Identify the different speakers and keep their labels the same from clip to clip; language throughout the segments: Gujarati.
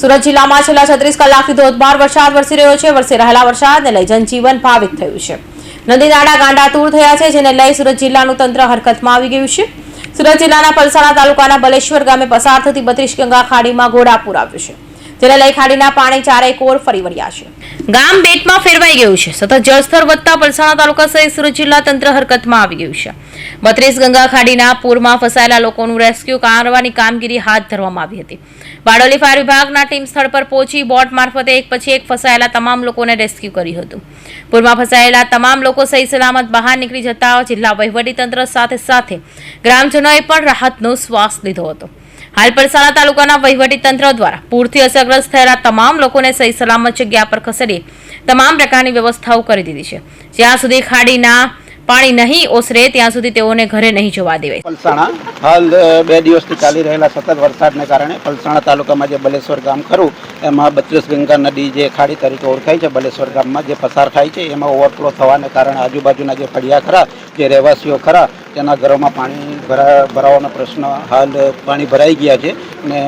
Speaker 1: સુરત જિલ્લામાં છેલ્લા છત્રીસ કલાકથી ધોધમાર વરસાદ વરસી રહ્યો છે. વરસી રહેલા વરસાદને લઈ જનજીવન ભાવિત થયું છે. નદી નાળા ગાંડાતૂર થયા છે, જેને લઈ સુરત જિલ્લાનું તંત્ર હરકતમાં આવી ગયું છે. સુરત જિલ્લાના પલસાણા તાલુકાના બલેશ્વર ગામે પસાર થતી બત્રીસ ગંગા ખાડીમાં ઘોડાપુર આવ્યું છે. જેને લઈ ખાડીના પાણી ચારેય કોર ફરી વળ્યા છે. ગામ બેટમાં ફેરવાઈ ગયું છે. સતત જળસ્તર વધતા પલસાણા તાલુકા સહિત સુરત જિલ્લા તંત્ર હરકતમાં આવી ગયું છે. બત્રીસ ગંગા ખાડીના પૂરમાં ફસાયેલા લોકોનું રેસ્ક્યુ કરવાની કામગીરી હાથ ધરવામાં આવી હતી. બારડોલી ફાયર વિભાગના ટીમ સ્થળ પર પહોંચી બોટ મારફતે એક પછી એક ફસાયેલા તમામ લોકોને રેસ્ક્યુ કર્યું હતું. પૂરમાં ફસાયેલા તમામ લોકો સહી સલામત બહાર નીકળી જતા જિલ્લા વહીવટીતંત્ર સાથે સાથે ગ્રામજનોએ પણ રાહતનો શ્વાસ લીધો હતો. હાલ પરસાણા તાલુકાના વહીવટી તંત્ર દ્વારા પૂરથી અસરગ્રસ્ત થયેલા તમામ લોકોને સહી સલામત જગ્યા પર ખસેડી તમામ પ્રકારની વ્યવસ્થાઓ કરી દીધી છે. જ્યાં સુધી ખાડીના પાણી નહીં ઓસરે ત્યાં સુધી તેઓને ઘરે નહીં જવા દેવાય.
Speaker 2: પલસાણા હાલ બે દિવસથી ચાલી રહેલા સતત વરસાદને કારણે પલસાણા તાલુકામાં જે બલેશ્વર ગામ ખરું, એમાં બત્રીસ ગંગા નદી જે ખાડી તરીકે ઓળખાય છે, બલેશ્વર ગામમાં જે પસાર થાય છે, એમાં ઓવરફ્લો થવાને કારણે આજુબાજુના જે ફળિયા ખરા, જે રહેવાસીઓ ખરા, તેના ઘરોમાં પાણી ભરા, ભરાવાનો પ્રશ્ન હાલ પાણી ભરાઈ ગયા છે ને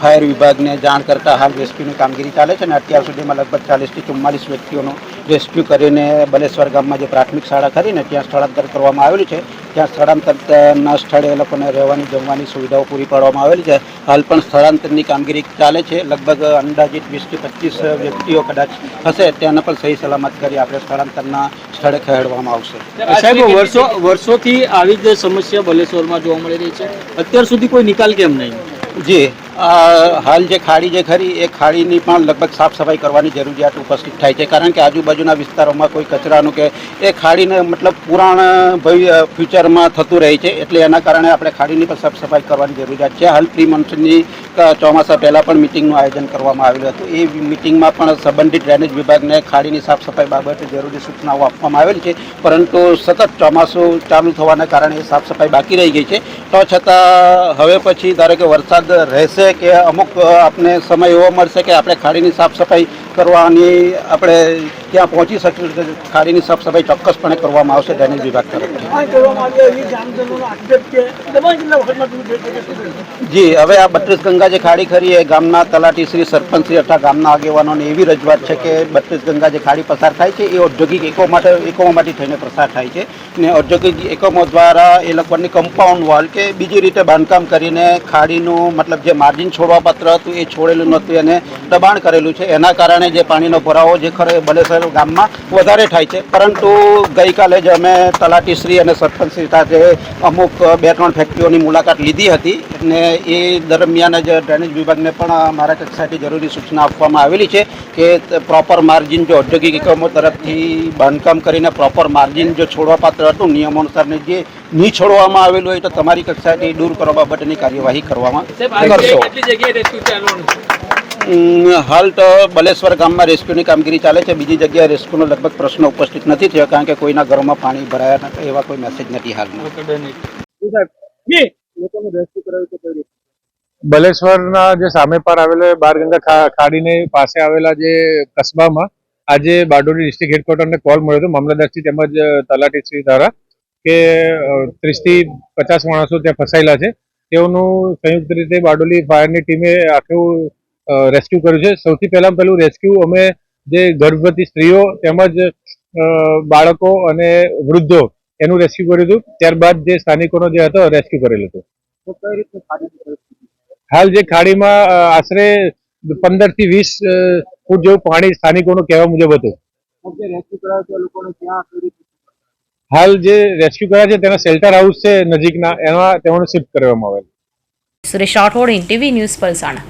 Speaker 2: ફાયર વિભાગને જાણ કરતાં હાલ રેસ્ક્યુની કામગીરી ચાલે છે અને અત્યાર સુધીમાં લગભગ ચાલીસથી ચુમ્માલીસ વ્યક્તિઓનું રેસ્ક્યુ કરીને બલેશ્વર ગામમાં જે પ્રાથમિક શાળા ખરી ને ત્યાં સ્થળાંતર કરવામાં આવેલું છે. ત્યાં સ્થળાંતરના સ્થળે એ લોકોને રહેવાની જમવાની સુવિધાઓ પૂરી પાડવામાં આવેલી છે. હાલ પણ સ્થળાંતરની કામગીરી ચાલે છે. લગભગ અંદાજિત વીસથી પચીસ વ્યક્તિઓ કદાચ હશે તેને પણ સહી સલામત કરી આપણે સ્થળાંતરના સ્થળે ખસેડવામાં આવશે.
Speaker 3: સાહેબ વર્ષો વર્ષોથી આવી જ સમસ્યા બલેશ્વરમાં જોવા મળી રહી છે. અત્યાર સુધી કોઈ નિકાલ કેમ નહીં?
Speaker 2: જી. હાલ જે ખાડી જે ખરી, એ ખાડીની પણ લગભગ સાફ સફાઈ કરવાની જરૂરિયાત ઉપસ્થિત થાય છે. કારણ કે આજુબાજુના વિસ્તારોમાં કોઈ કચરાનું કે, એ ખાડીને મતલબ પુરાણ ફ્યુચરમાં થતું રહે છે. એટલે એના કારણે આપણે ખાડીની પણ સાફ સફાઈ કરવાની જરૂરિયાત છે. હાલ પ્રી મોન્સૂનની ચોમાસા પહેલાં પણ મિટિંગનું આયોજન કરવામાં આવેલું હતું. એ મિટિંગમાં પણ સંબંધિત ડ્રેનેજ વિભાગને ખાડીની સાફ સફાઈ બાબતે જરૂરી સૂચનાઓ આપવામાં આવેલી છે. પરંતુ સતત ચોમાસું ચાલુ થવાના કારણે સાફ સફાઈ બાકી રહી ગઈ છે. તો છતાં, હવે પછી ધારો કે વરસાદ રહેશે કે અમુક આપણે સમય એવો મળશે કે આપણે ખાડીની સાફ સફાઈ કરવાની આપણે ત્યાં પહોંચી શકીશું તો ખાડીની સાફ સફાઈ ચોક્કસપણે કરવામાં આવશે ડ્રેનેજ વિભાગ તરફથી.
Speaker 4: શકો.
Speaker 2: જી હવે આ બત્રીસ ગંગા જે ખાડી ખરી એ ગામના તલાટી શ્રી સરપંચ શ્રી અથવા ગામના આગેવાનોને એવી રજૂઆત છે કે બત્રીસ ગંગા જે ખાડી પસાર થાય છે એ ઔદ્યોગિક એકમો માટે એકમોમાંથી થઈને પસાર થાય છે. ને ઔદ્યોગિક એકમો દ્વારા એ લોકોની કમ્પાઉન્ડ વોલ કે બીજી રીતે બાંધકામ કરીને ખાડીનું મતલબ જે માર્જિન છોડવા પાત્ર હતું એ છોડેલું નહોતું એને દબાણ કરેલું છે. એના કારણે જે પાણીનો ભરાવો જે ખરો એ બલેશ્વર ગામમાં વધારે થાય છે. પરંતુ ગઈકાલે જ અમે તલાટીશ્રી અને સરપંચશ્રી સાથે અમુક બે ત્રણ ફેક્ટરીઓની મુલાકાત લીધી હતી અને એ દરમિયાન જ ડ્રેનેજ વિભાગને પણ મારા કક્ષાથી જરૂરી સૂચના આપવામાં આવેલી છે કે પ્રોપર માર્જિન જો ઔદ્યોગિક એકમો તરફથી બાંધકામ કરીને પ્રોપર માર્જિન જો છોડવા પાત્ર હતું નિયમો અનુસારને જે નહીં છોડવામાં આવેલું હોય તો તમારી કક્ષાથી દૂર કરવા બાબતની કાર્યવાહી કરવામાં કરશો. હાલ તો બલેશ્વર ગામમાં રેસ્ક્યુની કામગીરી ચાલે છે. બીજી જગ્યાએ રેસ્ક્યુનો લગભગ પ્રશ્ન ઉપસ્થિત નથી થયો કારણ કે કોઈના ઘરોમાં પાણી ભરાયા નથી એવા કોઈ મેસેજ નથી હાલમાં.
Speaker 5: બલેશ્વરના જે સામે પર આવેલા બારગંગા ખાડીને પાસે આવેલા જે કસ્બામાં આજે બારડોલી ડિસ્ટ્રિક્ટ હેડક્વાર્ટરને કોલ મળ્યો હતો મામલતદારશ્રી તેમજ તલાટીશ્રી દ્વારા કે ત્રીસથી પચાસ માણસો ત્યાં ફસાયેલા છે. તેઓનું સંયુક્ત રીતે બારડોલી ફાયરની ટીમે આખું રેસ્ક્યુ કર્યું છે. સૌથી પહેલાં પહેલું રેસ્ક્યુ અમે જે ગર્ભવતી સ્ત્રીઓ તેમજ બાળકો અને વૃદ્ધો એનું રેસ્ક્યુ કર્યું હતું. ત્યારબાદ જે સ્થાનિકોનો જે હતો રેસ્ક્યુ કરેલું હતું. હાલ જે ખાડીમાં આશરે પંદરથી વીસ ફૂટ જેવું પાણી સ્થાનિકોનું કહેવા મુજબ હતું. હાલ જે રેસ્ક્યુ કર્યા છે તેના શેલ્ટર હાઉસ છે નજીકના. એમાં તેઓને શિફ્ટ કરવામાં આવેલ.
Speaker 1: Suresh Rathod NTV news Palsana